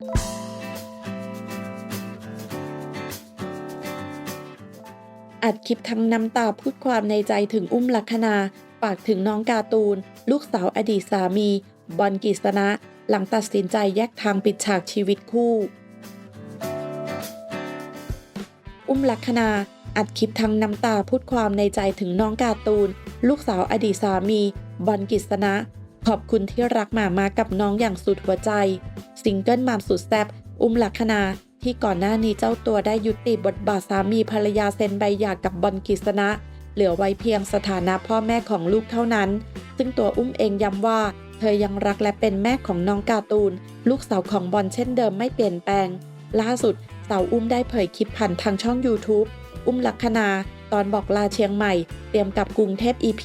อัดคลิปทั้งน้ำตาพูดความในใจถึงอุ้มลักษณาฝากถึงน้องการ์ตูน ลูกสาวอดีตสามี บอลกิษณะ หลังตัดสินใจแยกทางปิดฉากชีวิตคู่ อุ้มลักษณาอัดคลิปทั้งน้ำตาพูดความในใจถึงน้องการ์ตูน ลูกสาวอดีตสามี บอลกิษณะ ขอบคุณที่รักหมามากับน้องอย่างสุดหัวใจ ซิงเกิลมามสุดแซ่บอุ้มลักษณาที่ก่อนหน้านี้เจ้าตัวได้ยุติบทบาทสามีภรรยาเซ็นใบหย่ากับบอลกิษณะ เหลือไว้เพียงสถานะพ่อแม่ของลูกเท่านั้น ซึ่งตัวอุ้มเองย้ำว่า เธอยังรักและเป็นแม่ของน้องการ์ตูน ลูกสาวของบอลเช่นเดิมไม่เปลี่ยนแปลง ล่าสุดสาวอุ้มได้เผยคลิปผ่านทางช่อง YouTube อุ้มลักษณา ตอนบอกลาเชียงใหม่ เตรียมกลับกรุงเทพ EP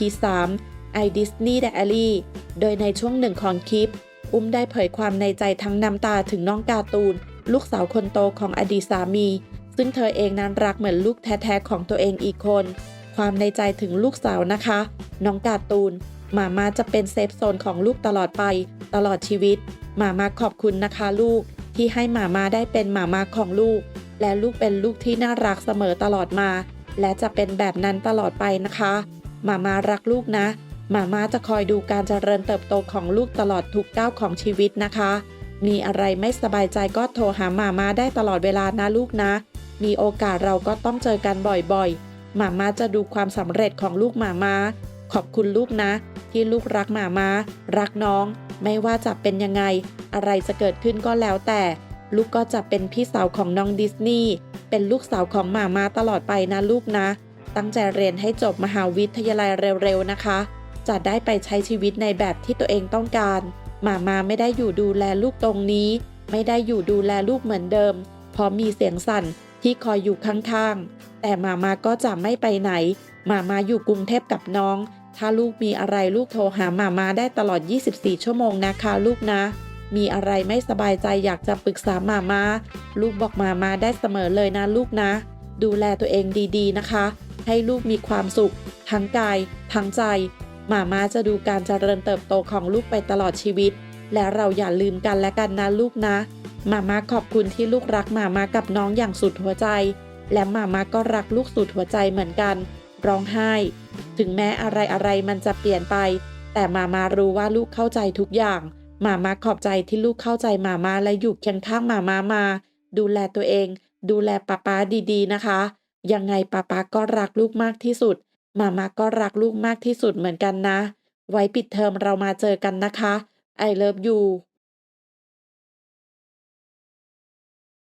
3 i Disney Diary โดยในช่วงหนึ่งของคลิป อุ้มได้เผยความในใจทั้งน้ำตาถึงน้องการ์ตูน ลูกสาวคนโตของอดีตสามี ซึ่งเธอเองนั้นรักเหมือนลูกแท้ๆของตัวเองอีกคน ความในใจถึงลูกสาวนะคะ น้องการ์ตูนหมามาจะเป็นเซฟโซนของลูกตลอดไป ตลอดชีวิตหมามาขอบคุณนะคะลูก ที่ให้หมามาได้เป็นหมามาของลูก และลูกเป็นลูกที่น่ารักเสมอตลอดมา และจะเป็นแบบนั้นตลอดไปนะคะหมามารักลูกนะ มามาจะคอยดูการเจริญเติบโตของลูกตลอดทุกก้าวของชีวิตนะคะ มีอะไรไม่สบายใจก็โทรหาหมามาได้ตลอดเวลานะลูกนะ มีโอกาสเราก็ต้องเจอกันบ่อยๆหมามาจะดูความสำเร็จของลูกหมามาขอบคุณลูกนะ ที่ลูกรักหมามารักน้อง ไม่ว่าจะเป็นยังไง อะไรจะเกิดขึ้นก็แล้วแต่ ลูกก็จะเป็นพี่สาวของน้องดิสนีย์เป็นลูกสาวของหมามาตลอดไปนะลูกนะ ตั้งใจเรียนให้จบมหาวิทยาลัยเร็วๆนะคะ จะได้ไปใช้ชีวิตในแบบที่ตัวเองต้องการหมามาไม่ได้อยู่ดูแลลูกตรงนี้ ไม่ได้อยู่ดูแลลูกเหมือนเดิม เพราะมีเสียงสั่นที่คอยอยู่ข้างๆ แต่หมามาก็จะไม่ไปไหนหมามาอยู่กรุงเทพกับน้อง ถ้าลูกมีอะไรลูกโทรหาหมามาได้ตลอด 24 ชั่วโมงนะคะลูกนะ มีอะไรไม่สบายใจอยากจะปรึกษาหมามาลูกบอกหมามาได้เสมอเลยนะลูกนะ ดูแลตัวเองดีๆนะคะ ให้ลูกมีความสุข ทั้งกาย ทั้งใจ มามาจะดูการเจริญเติบโตของลูกไปตลอดชีวิต และเราอย่าลืมกันและกันนะลูกนะหมามาขอบคุณที่ลูกรักหมามากับน้องอย่างสุดหัวใจ และหมามาก็รักลูกสุดหัวใจเหมือนกัน ร้องไห้ ถึงแม้อะไรอะไรๆมันจะเปลี่ยนไป แต่หมามารู้ว่าลูกเข้าใจทุกอย่างหมามาขอบใจที่ลูกเข้าใจหมามาและอยู่เคียงข้างหมามามา ดูแลตัวเอง ดูแลป้าป๊าดีๆนะคะ ยังไงป้าป๊าก็รักลูกมากที่สุด มาม่าก็รักลูกมากที่สุดเหมือนกันนะ ไว้ปิดเทอมเรามาเจอกันนะคะ I love you